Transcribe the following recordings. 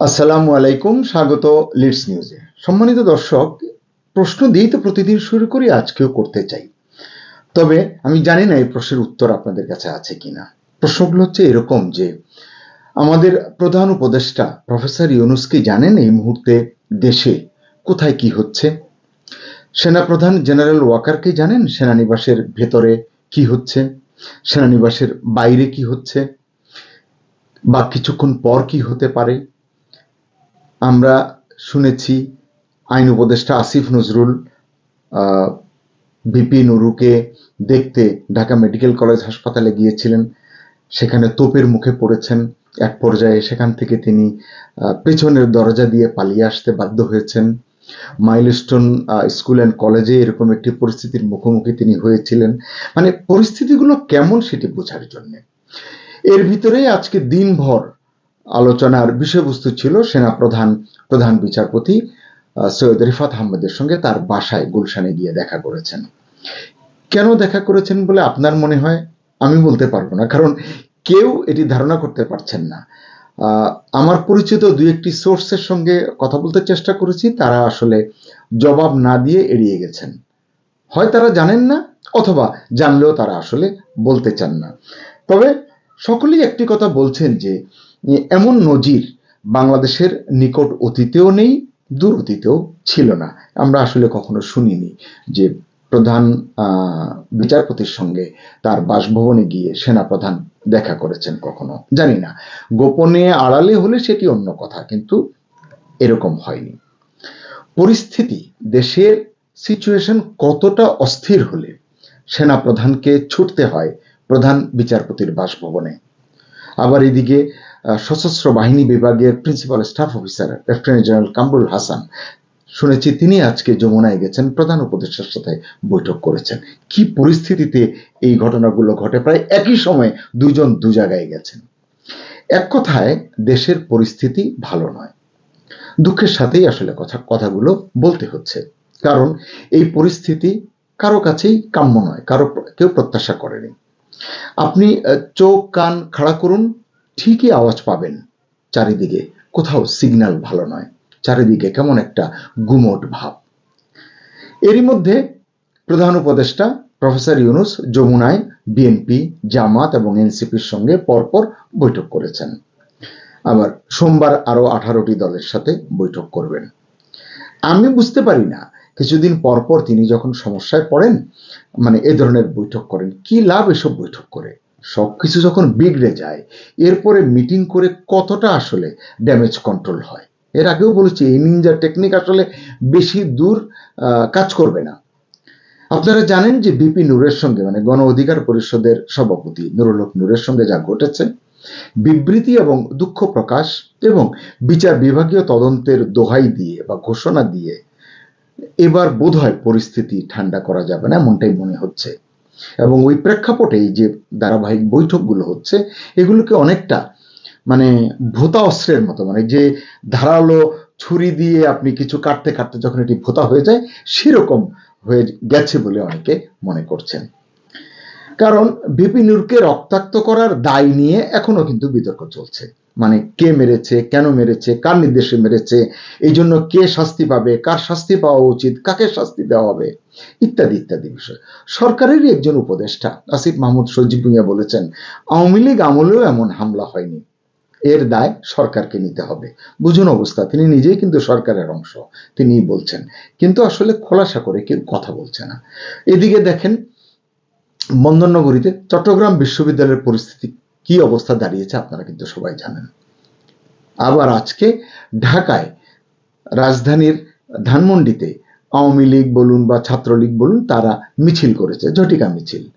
আসসালামু আলাইকুম, স্বাগত লিডস নিউজে সম্মানিত দর্শক, প্রশ্ন দিয়েই তো প্রতিদিন শুরু করি, আজকেও করতে চাই। তবে আমি জানি না এই প্রশ্নের উত্তর আপনাদের কাছে আছে কিনা। প্রশ্নগুলো হচ্ছে এরকম যে, আমাদের প্রধান উপদেষ্টা প্রফেসর ইউনুস কি জানেন এই মুহূর্তে দেশে কোথায় কি হচ্ছে? সেনাপ্রধান জেনারেল ওয়াকারকে জানেন সেনানিবাসের ভেতরে কি হচ্ছে? সেনানিবাসের বাইরে কি হচ্ছে? বা কিছুক্ষণ পর কি হতে পারে? আমরা শুনেছি আইন উপদেষ্টা আসিফ নজরুল বিপি নুরুকে দেখতে ঢাকা মেডিকেল কলেজ হাসপাতালে গিয়েছিলেন। সেখানে তোপের মুখে পড়েছেন। এক পর্যায়ে সেখান থেকে তিনি পেছনের দরজা দিয়ে পালিয়ে আসতে বাধ্য হয়েছেন। মাইলস্টোন স্কুল অ্যান্ড কলেজে এরকম একটি পরিস্থিতির মুখোমুখি তিনি হয়েছিলেন। মানে পরিস্থিতিগুলো কেমন সেটি বোঝার জন্যে। এর ভিতরে আজকে দিনভর আলোচনার বিষয়বস্তু ছিল সেনাপ্রধান প্রধান প্রধান বিচারপতি সৈয়দ রিফাত আহমেদের সঙ্গে তার বাসায় গুলশানে গিয়ে দেখা করেছেন। কেন দেখা করেছেন বলে আপনার মনে হয়? আমি বলতে পারব না, কারণ কেউ এটি ধারণা করতে পারছেন না। আমার পরিচিত দুই একটি সোর্সের সঙ্গে কথা বলতে চেষ্টা করেছি, তারা আসলে জবাব না দিয়ে এড়িয়ে গেছেন। হয় তারা জানেন না, অথবা জানলেও তারা আসলে বলতে চান না। তবে সকলেই একটি কথা বলছেন যে এমন নজির বাংলাদেশের নিকট অতীতেও নেই দূর অতীতেও ছিল না। আমরা আসলে কখনো শুনিনি যে প্রধান বিচারপতির সঙ্গে তার বাসভবনে গিয়ে সেনাপ্রধান দেখা করেছেন কখনো। জানি না। গোপনে আড়ালে হলে সেটি অন্য কথা, কিন্তু এরকম হয়নি। পরিস্থিতি দেশের সিচুয়েশন কতটা অস্থির হলে সেনাপ্রধানকে ছুটতে হয় প্রধান বিচারপতির বাসভবনে। আবার এদিকে সশস্ত্র বাহিনী বিভাগের principal staff officer lieutenant general Kamrul Hasan. শুনেছি তিনি আজকে যমুনায় গেছেন, প্রধান উপদেষ্টার সাথে বৈঠক করেছেন। কি পরিস্থিতিতে এই ঘটনাগুলো ঘটে? প্রায় একই সময়ে দুজন দু জায়গায় গেছেন। এক কথায়, দেশের পরিস্থিতি ভালো নয়। দুঃখের সাথেই আসলে কথা, কথাগুলো বলতে হচ্ছে। কারণ এই পরিস্থিতি কারও কাছেই কাম্য নয়, কারও কেউ প্রত্যাশা করেনি। আপনি চোখ, কান খাড়া করুন ঠিকই আওয়াজ পাবেন। চারিদিকে কোথাও সিগন্যাল ভালো নয়। চারিদিকে কেমন একটা গুমট ভাব। এরই মধ্যে প্রধান উপদেষ্টা প্রফেসর ইউনুস যমুনায় বিএনপি জামাত এবং এনসিপির সঙ্গে পরপর বৈঠক করেছেন। আবার সোমবার আরও আঠারোটি দলের সাথে বৈঠক করবেন। আমি বুঝতে পারি না, কিছুদিন পর পর তিনি যখন সমস্যায় পড়েন মানে এ ধরনের বৈঠক করেন, কি লাভ এসব বৈঠক করে? সবকিছু যখন বিগড়ে যায়, এরপরে মিটিং করে কতটা আসলে ড্যামেজ কন্ট্রোল হয়? এর আগেও বলেছি, এই নিনজা টেকনিক আসলে বেশি দূর কাজ করবে না। আপনারা জানেন যে বিপি নূরের সঙ্গে মানে গণ অধিকার পরিষদের সভাপতি নুরুল হক নূরের সঙ্গে যা ঘটেছে, বিবৃতি এবং দুঃখ প্রকাশ এবং বিচার বিভাগীয় তদন্তের দোহাই দিয়ে বা ঘোষণা দিয়ে, এবার বোধহয় পরিস্থিতি ঠান্ডা করা যাবে না, এমনটাই মনে হচ্ছে। এবং ওই প্রেক্ষাপটেই যে ধারাবাহিক বৈঠকগুলো হচ্ছে, এগুলোকে অনেকটা মানে ভোতা অস্ত্রের মতো মানে যে ধারালো ছুরি দিয়ে আপনি কিছু কাটতে কাটতে যখন এটি ভোতা হয়ে যায়, সেরকম হয়ে গেছে বলে অনেকে মনে করছেন। কারণ বিপি নূরকে রক্তাক্ত করার দায় নিয়ে এখনও কিন্তু বিতর্ক চলছে। মানে কে মেরেছে, কেন মেরেছে, কার নির্দেশে মেরেছে, এই জন্য কে শাস্তি পাবে, কার শাস্তি পাওয়া উচিত, কাকে শাস্তি দেওয়া হবে, ইত্যাদি ইত্যাদি বিষয়। সরকারেরই একজন উপদেষ্টা, আসিফ মাহমুদ সজিব ভুঁইয়া বলেছেন, আওয়ামী লীগ আমলেও এমন হামলা হয়নি। এর দায় সরকারকে নিতে হবে। বুঝুন অবস্থা, তিনি নিজেই কিন্তু সরকারের অংশ তিনি বলছেন। কিন্তু আসলে খোলাসা করে কেউ কথা বলছে না। এদিকে দেখেন বন্দরনগরীতে চট্টগ্রাম বিশ্ববিদ্যালয়ের পরিস্থিতি কি অবস্থা দাঁড়িয়েছে আপনারা কিন্তু সবাই জানেন। আবার আজকে ঢাকায় রাজধানীর ধানমন্ডিতে আওয়ামী লীগ বলুন বা ছাত্রলীগ বলুন, তারা মিছিল করেছে, ঝটিকা মিছিল।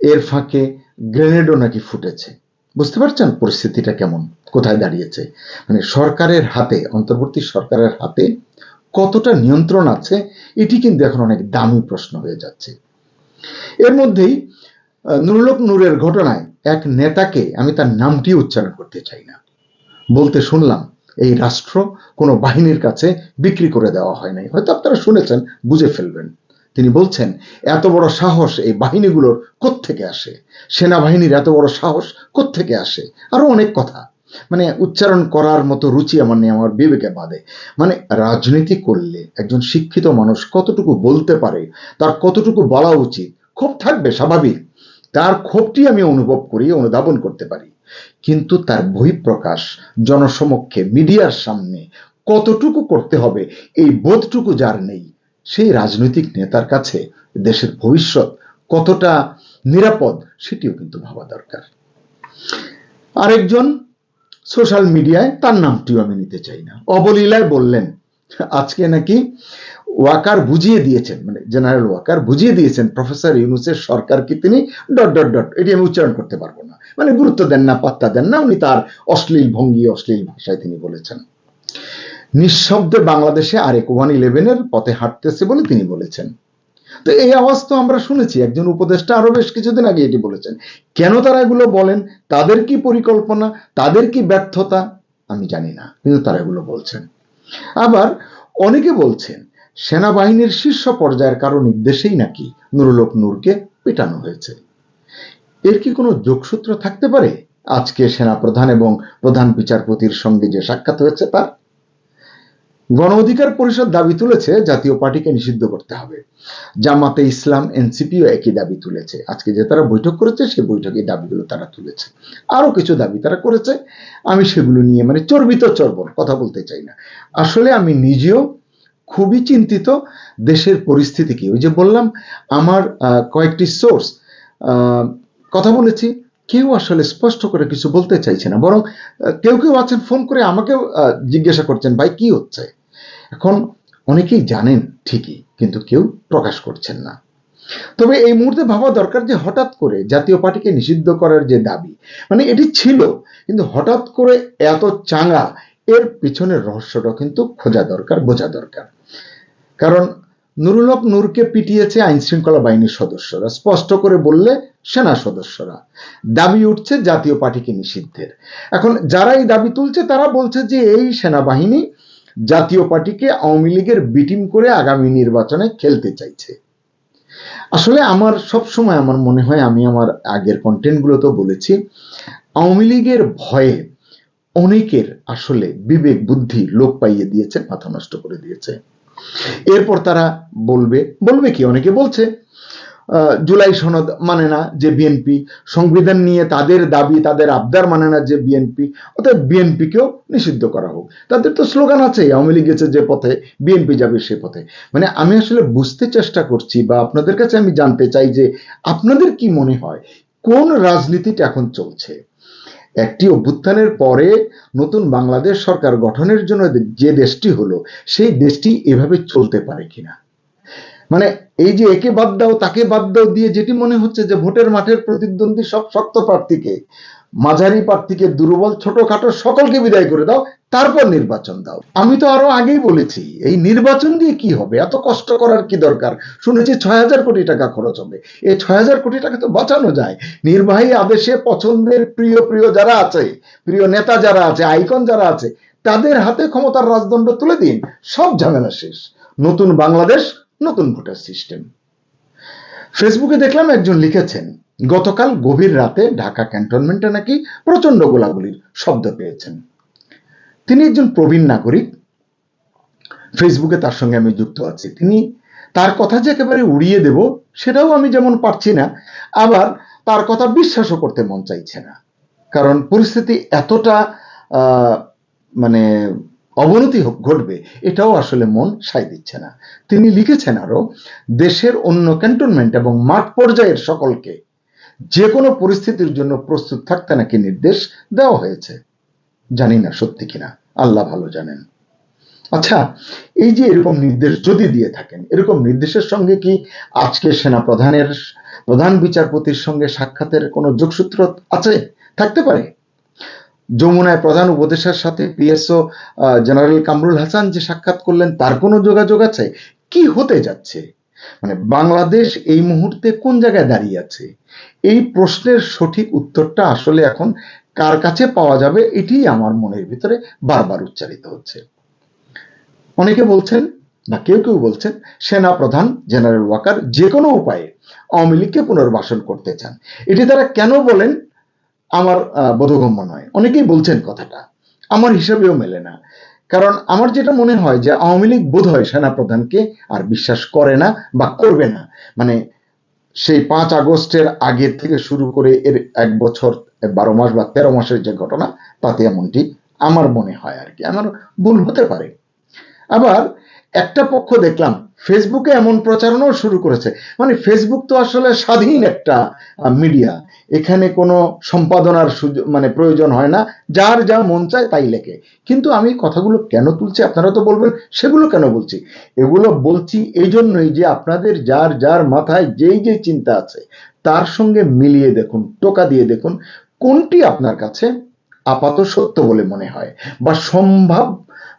এর ফাঁকে গ্রেনেডও নাকি ফুটেছে। বুঝতে পারছেন পরিস্থিতিটা কেমন? কোথায় দাঁড়িয়েছে? মানে সরকারের হাতে, অন্তর্বর্তী সরকারের হাতে কতটা নিয়ন্ত্রণ আছে, এটি কিন্তু এখন অনেক দামি প্রশ্ন হয়ে যাচ্ছে। এর মধ্যেই নুরুলক নূরের ঘটনায় এক নেতাকে আমি তার নামটি উচ্চারণ করতে চাই না। বলতে শুনলাম, এই রাষ্ট্র কোনো বাহিনীর কাছে বিক্রি করে দেওয়া হয় নাই। হয়তো আপনারা শুনেছেন, বুঝে ফেলবেন। তিনি বলছেন, এত বড় সাহস এই বাহিনীগুলোর কোত্থেকে আসে? সেনাবাহিনীর এত বড় সাহস কোত্থেকে আসে? আরও অনেক কথা। মানে উচ্চারণ করার মতো রুচি আমার নেই, আমার বিবেকে বাদে মানে রাজনীতি করলে একজন শিক্ষিত মানুষ কতটুকু বলতে পারে, তার কতটুকু বলা উচিত, ক্ষোভ থাকবে স্বাভাবিক। তার ক্ষোভটি আমি অনুভব করি, অনুধাবন করতে পারি। কিন্তু তার বহিঃপ্রকাশ, জনসমক্ষে, মিডিয়ার সামনে কতটুকু করতে হবে, এই বোধটুকু যার নেই, সেই রাজনৈতিক নেতার কাছে দেশের ভবিষ্যৎ কতটা নিরাপদ, সেটিও কিন্তু ভাবা দরকার। আরেকজন সোশ্যাল মিডিয়ায় তার নামটিও আমি নিতে চাই না। অবলীলায় বললেন, আজকে নাকি ওয়াকার বুঝিয়ে দিয়েছেন মানে জেনারেল ওয়াকার বুঝিয়ে দিয়েছেন, প্রফেসর ইউনুসের সরকারকে তিনি ডট ডট ডট, এটি আমি উচ্চারণ করতে পারব না। মানে গুরুত্ব দেন না, পাত্তা দেন না, উনি তার অশ্লীল ভঙ্গি, অশ্লীল ভাষায় তিনি বলেছেন। নিঃশব্দে বাংলাদেশে আরেক ওয়ান ইলেভেনের পথে হাঁটতেছে বলে তিনি বলেছেন। তো এই আওয়াজ তো আমরা শুনেছি। একজন উপদেষ্টা আরও বেশ কিছুদিন আগে এটি বলেছেন। কেন তারা এগুলো বলেন? তাদের কি পরিকল্পনা? তাদের কি ব্যর্থতা? আমি জানি না, কিন্তু তারা এগুলো বলছেন। আবার অনেকে বলছেন, সেনাবাহিনীর শীর্ষ পর্যায়ের কারও নির্দেশেই নাকি নুরুলক নূরকে পেটানো হয়েছে। এর কি কোনো যোগসূত্র থাকতে পারে? আজকে সেনাপ্রধান এবং প্রধান বিচারপতির সঙ্গে যে সাক্ষাৎ হয়েছে তার? গণ অধিকার পরিষদ দাবি তুলেছে, জাতীয় পার্টিকে নিষিদ্ধ করতে হবে। জামাতে ইসলাম এনসিপিও একই দাবি তুলেছে। আজকে যে তারা বৈঠক করেছে, সেই বৈঠকে দাবিগুলো তারা তুলেছে। আরও কিছু দাবি তারা করেছে। আমি সেগুলো নিয়ে মানে চর্বিত চর্বণ, কথা বলতে চাই না। আসলে আমি নিজেও খুবই চিন্তিত দেশের পরিস্থিতি কি। ওই যে বললাম, আমার কয়েকটি সোর্স কথা বলেছি। কেউ আসলে স্পষ্ট করে কিছু বলতে চাইছে না, বরং কেউ কেউ আছেন, ফোন করে আমাকেও জিজ্ঞাসা করছেন, ভাই, কি হচ্ছে? এখন অনেকেই জানেন ঠিকই, কিন্তু কেউ প্রকাশ করছেন না। তবে এই মুহূর্তে ভাবা দরকার যে হঠাৎ করে জাতীয় পার্টিকে নিষিদ্ধ করার যে দাবি মানে এটি ছিল, কিন্তু হঠাৎ করে এত চাঙ্গা, এর পিছনের রহস্যটা কিন্তু খোঁজা দরকার, বোঝা দরকার। কারণ নুরুল হক নূরকে পিটিয়েছে আইন শৃঙ্খলা বাহিনীর সদস্যরা, স্পষ্ট করে বললে সেনা সদস্যরা। দাবি উঠছে জাতীয় পার্টিকে নিষিদ্ধের। এখন যারা এই দাবি তুলছে, তারা বলছে যে এই সেনাবাহিনী জাতীয় পার্টিকে আওয়ামী লীগের বিটিম করে আগামী নির্বাচনে খেলতে চাইছে। আসলে আমার সব সময় আমার মনে হয়, আমি আমার আগের কন্টেন্টগুলোতেও বলেছি, আওয়ামী লীগের ভয়ে অনেকের আসলে বিবেক বুদ্ধি লোক পাইয়ে দিয়েছে, মাথা নষ্ট করে দিয়েছে। এরপর তারা বলবে বলবে কি? অনেকে বলছে জুলাই সনদ মানে না যে বিএনপি। সংবিধান নিয়ে তাদের দাবি, তাদের আবদার মানে না যে বিএনপি। অর্থাৎ বিএনপিকেও নিষিদ্ধ করা হোক। তাদের তো স্লোগান আছে আওয়ামী লীগ গেছে যে পথে, বিএনপি যাবে সে পথে। মানে আমি আসলে বুঝতে চেষ্টা করছি বা আপনাদের কাছে আমি জানতে চাই যে আপনাদের কি মনে হয়, কোন রাজনীতিটা এখন চলছে? একটি অভ্যুত্থানের পরে নতুন বাংলাদেশ সরকার গঠনের জন্য যে দেশটি হলো, সেই দেশটি এভাবে চলতে পারে কিনা? মানে এই যে একে বাদ দাও, তাকে বাদ দাও দিয়ে যেটি মনে হচ্ছে যে ভোটের মাঠের প্রতিদ্বন্দ্বী সব শক্ত প্রার্থীকে, মাঝারি প্রার্থীকে, দুর্বল, ছোটখাটো সকলকে বিদায় করে দাও, তারপর নির্বাচন দাও। আমি তো আরও আগেই বলেছি, এই নির্বাচন দিয়ে কি হবে? এত কষ্ট করার কি দরকার? শুনেছি ছয় হাজার কোটি টাকা খরচ হবে। এই ছয় হাজার কোটি টাকা তো বাঁচানো যায়। নির্বাহী আদেশে পছন্দের প্রিয় প্রিয় যারা আছে, প্রিয় নেতা যারা আছে, আইকন যারা আছে, তাদের হাতে ক্ষমতার রাজদণ্ড তুলে দিন। সব ঝামেলা শেষ। নতুন বাংলাদেশ নতুন ভোটার সিস্টেম। ফেসবুকে দেখলাম একজন লিখেছেন, গতকাল গভীর রাতে ঢাকা ক্যান্টনমেন্টে নাকি প্রচণ্ড গোলাগুলির শব্দ পেয়েছেন। তিনি একজন প্রবীণ নাগরিক। ফেসবুকে তার সঙ্গে আমি যুক্ত আছি। তিনি তার কথা যে একেবারে উড়িয়ে দেব, সেটাও আমি যেমন পারছি না, আবার তার কথা বিশ্বাসও করতে মন চাইছে না। কারণ পরিস্থিতি এতটা মানে অবনতি ঘটবে, এটাও আসলে মন সাই দিচ্ছে না। তিনি লিখেছেন আরও, দেশের অন্য ক্যান্টনমেন্ট এবং মাঠ পর্যায়ের সকলকে যে কোনো পরিস্থিতির জন্য প্রস্তুত থাকতে নাকি নির্দেশ দেওয়া হয়েছে। জানি না সত্যি কিনা, আল্লাহ ভালো জানেন। আচ্ছা এই যে এরকম নির্দেশ যদি দিয়ে থাকেন, এরকম নির্দেশের সঙ্গে কি আজকে সেনা প্রধানের প্রধান বিচারপতির সঙ্গে সাক্ষাতের কোনো যোগসূত্র আছে? থাকতে পারে? যমুনায় প্রধান উপদেশের সাথে পিএসও জেনারেল কামরুল হাসান যে সাক্ষাৎ করলেন, তার কোনো যোগাযোগ আছে? কি হতে যাচ্ছে? মানে বাংলাদেশ এই মুহূর্তে কোন জায়গায় দাঁড়িয়ে আছে? এই প্রশ্নের সঠিক উত্তরটা আসলে এখন কার কাছে পাওয়া যাবে এটি আমার মনের ভিতরে বারবার উচ্চারিত হচ্ছে। অনেকে বলছেন, বা কেউ কেউ বলছেন, সেনা প্রধান, জেনারেল ওয়াকার যে কোনো উপায়ে আওয়ামী লীগকে পুনর্বাসন করতে চান। এটি তারা কেন বলেন? আমার বোধগম্য নয়। অনেকেই বলছেন কথাটা। আমার হিসাবেও মেলে না। কারণ আমার যেটা মনে হয় যে, আওয়ামী লীগ বোধ হয় সেনাপ্রধানকে আর বিশ্বাস করে না বা করবে না। মানে সেই পাঁচ আগস্টের আগের থেকে শুরু করে এর এক বছর বারো মাস বা তেরো মাসের যে ঘটনা, তাতে এমনটি আমার মনে হয় আর কি। আমার ভুল হতে পারে। আবার একটা পক্ষ দেখলাম ফেসবুকে এমন প্রচারণাও শুরু করেছে। মানে ফেসবুক তো আসলে স্বাধীন একটা মিডিয়া এখানে কোনো সম্পাদনার সুযোগ মানে প্রয়োজন হয় না। যার যা মন চায় তাই লেখে। কিন্তু আমি কথাগুলো কেন তুলছি আপনারা তো বলবেন, সেগুলো কেন বলছি? এগুলো বলছি এই জন্যই যে আপনাদের যার যার মাথায় যেই যে চিন্তা আছে, তার সঙ্গে মিলিয়ে দেখুন, টোকা দিয়ে দেখুন, কোনটি আপনার কাছে আপাত সত্য বলে মনে হয় বা সম্ভব,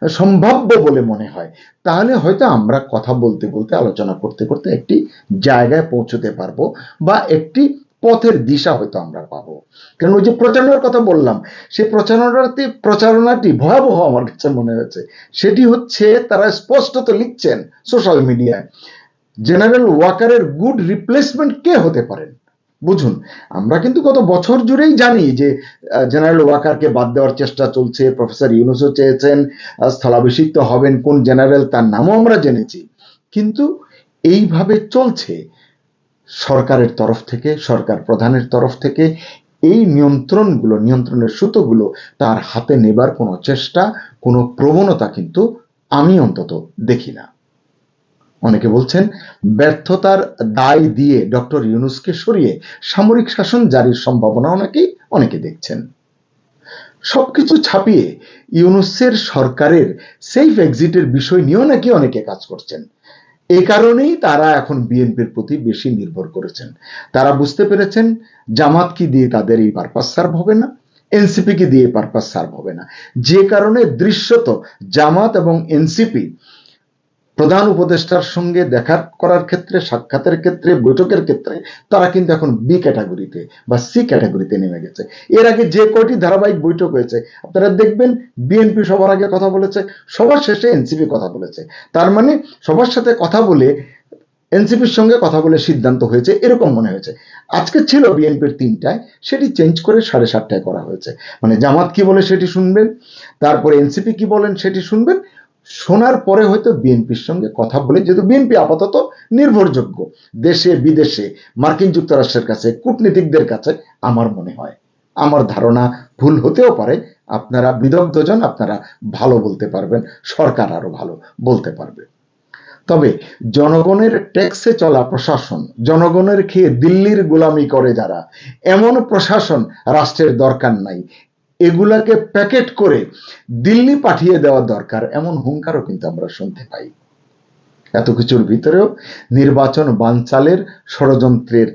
সম্ভাব্য বলে মনে হয়? তাহলে হয়তো আমরা কথা বলতে বলতে, আলোচনা করতে করতে একটি জায়গায় পৌঁছতে পারব বা একটি পথের দিশা হয়তো আমরা পাবো। কারণ ওই যে প্রচারণার কথা বললাম, সেই প্রচারণাটি প্রচারণাটি ভয়াবহ আমার কাছে মনে হয়েছে। সেটি হচ্ছে তারা স্পষ্টত লিখছেন সোশ্যাল মিডিয়ায় জেনারেল ওয়াকারের গুড রিপ্লেসমেন্ট কে হতে পারেন বুঝুন, আমরা কিন্তু গত বছর জুড়েই জানি যে জেনারেল ওয়াকারকে বাদ দেওয়ার চেষ্টা চলছে প্রফেসর ইউনুসও চেয়েছেন স্থলাভিষিক্ত হবেন কোন জেনারেল তার নামও আমরা জেনেছি। কিন্তু এইভাবে চলছে সরকারের তরফ থেকে, সরকার প্রধানের তরফ থেকে এই নিয়ন্ত্রণগুলো, নিয়ন্ত্রণের সুতোগুলো তার হাতে নেবার কোনো চেষ্টা, কোনো প্রবণতা কিন্তু আমি অন্তত দেখি না। অনেকে বলছেন, ব্যর্থতার দায় দিয়ে ডক্টর ইউনুসকে সরিয়ে সামরিক শাসন জারির সম্ভাবনা অনেকেই অনেকে দেখছেন। সবকিছু ছাপিয়ে ইউনুসের সরকারের সেফ এক্সিটের বিষয় নিয়েও নাকি অনেকে কাজ করছেন। এই কারণেই তারা এখন বিএনপির প্রতি বেশি নির্ভর করেছেন। তারা বুঝতে পেরেছেন, জামাত কি দিয়ে তাদের এই পারপাস সার্ভ হবে না, এনসিপি কি দিয়ে পারপাস সার্ভ হবে না। যে কারণে দৃশ্যত জামাত এবং এনসিপি প্রধান উপদেষ্টার সঙ্গে দেখা করার ক্ষেত্রে, সাক্ষাতের ক্ষেত্রে, বৈঠকের ক্ষেত্রে তারা কিন্তু এখন বি ক্যাটাগরিতে বা সি ক্যাটাগরিতে নেমে গেছে। এর আগে যে কয়টি ধারাবাহিক বৈঠক হয়েছে, আপনারা দেখবেন বিএনপি সবার আগে কথা বলেছে, সবার শেষে এনসিপি কথা বলেছে। তার মানে সবার সাথে কথা বলে এনসিপির সঙ্গে কথা বলে সিদ্ধান্ত হয়েছে, এরকম মনে হয়েছে। আজকে ছিল বিএনপির তিনটায়, সেটি চেঞ্জ করে সাড়ে সাতটায় করা হয়েছে। মানে জামাত কি বলে সেটি শুনবেন, তারপরে এনসিপি কি বলেন সেটি শুনবেন শোনার পরে হয়তো বিএনপির সঙ্গে কথা বলে, যেহেতু বিএনপি আপাতত নির্ভরযোগ্য, দেশে, বিদেশে, মার্কিন যুক্তরাষ্ট্রের কাছে, কূটনীতিকদের কাছে আমার মনে হয়। আমার ধারণা ভুল হতেও পারে। আপনারা বিদগ্ধজন আপনারা ভালো বলতে পারবেন, সরকার আরও ভালো বলতে পারবে। তবে জনগণের ট্যাক্সে চলা প্রশাসন, জনগণের খেয়ে দিল্লির গোলামি করে যারা, এমন প্রশাসন রাষ্ট্রের দরকার নাই। এগুলাকে প্যাকেট করে দিল্লি পাঠিয়ে দেওয়া দরকার, এমন হুঙ্কারও কিন্তু আমরা শুনতে পাই। এত কিছুর ভিতরেও নির্বাচন বানচালের ষড়যন্ত্রের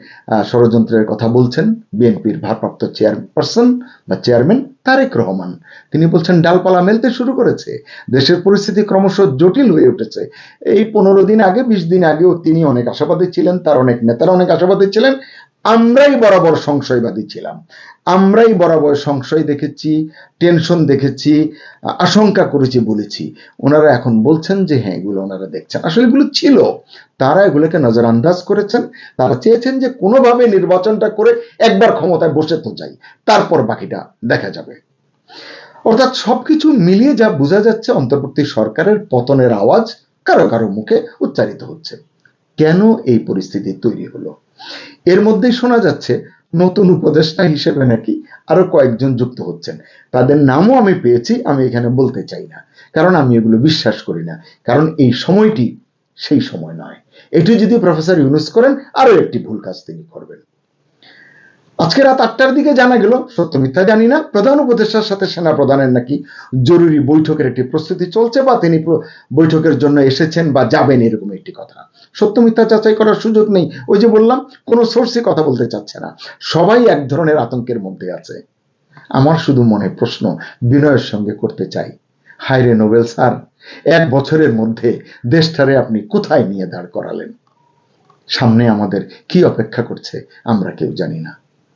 ষড়যন্ত্রের কথা বলছেন বিএনপির ভারপ্রাপ্ত চেয়ারপারসন বা চেয়ারম্যান তারেক রহমান। তিনি বলছেন, ডালপালা মেলতে শুরু করেছে, দেশের পরিস্থিতি ক্রমশ জটিল হয়ে উঠেছে। এই পনেরো দিন আগে, বিশ দিন আগেও তিনি অনেক আশাবাদী ছিলেন, তার অনেক নেতারা অনেক আশাবাদী ছিলেন আমরাই বরাবর সংশয়বাদী ছিলাম। আমরাই বরাবর সংশয় দেখেছি, টেনশন দেখেছি, আশঙ্কা করেছি, বলেছি। ওনারা এখন বলছেন যে হ্যাঁ এগুলো ওনারা দেখছেন। আসলে এগুলো ছিল। তারা এগুলোকে নজরআন্দাজ করেছেন। তারা চেয়েছেন যে, কোনোভাবে নির্বাচনটা করে একবার ক্ষমতায় বসে তো যাই। তারপর বাকিটা দেখা যাবে। অর্থাৎ সবকিছু মিলিয়ে যা বোঝা যাচ্ছে, অন্তর্বর্তী সরকারের পতনের আওয়াজ কারও কারও মুখে উচ্চারিত হচ্ছে। কেন এই পরিস্থিতি তৈরি হলো? এর মধ্যেই শোনা যাচ্ছে, নতুন উপদেষ্টা হিসেবে নাকি আরও কয়েকজন যুক্ত হচ্ছেন। তাদের নামও আমি পেয়েছি, আমি এখানে বলতে চাই না। কারণ আমি এগুলো বিশ্বাস করি না। কারণ এই সময়টি সেই সময় নয়। এটি যদি প্রফেসর ইউনুস করেন আরও একটি ভুল কাজ তিনি করবেন। আজকে রাত আটটার দিকে জানা গেল, সত্য মিথ্যা জানি না, প্রধান উপদেষ্টার সাথে সেনা প্রধানের নাকি জরুরি বৈঠকের একটি প্রস্তুতি চলছে বা তিনি বৈঠকের জন্য এসেছেন বা যাবেন এরকম একটি কথা। সত্য মিথ্যা যাচাই করার সুযোগ নেই। ওই যে বললাম, কোনো সোর্সে কথা বলতে চাচ্ছে না। সবাই এক ধরনের আতঙ্কের মধ্যে আছে। আমার শুধু মনে প্রশ্ন, বিনয়ের সঙ্গে করতে চাই। হায় রে নোবেল স্যার, এক বছরের মধ্যে দেশটারে আপনি কোথায় নিয়ে দাঁড় করালেন? সামনে আমাদের কি অপেক্ষা করছে, আমরা কেউ জানি না।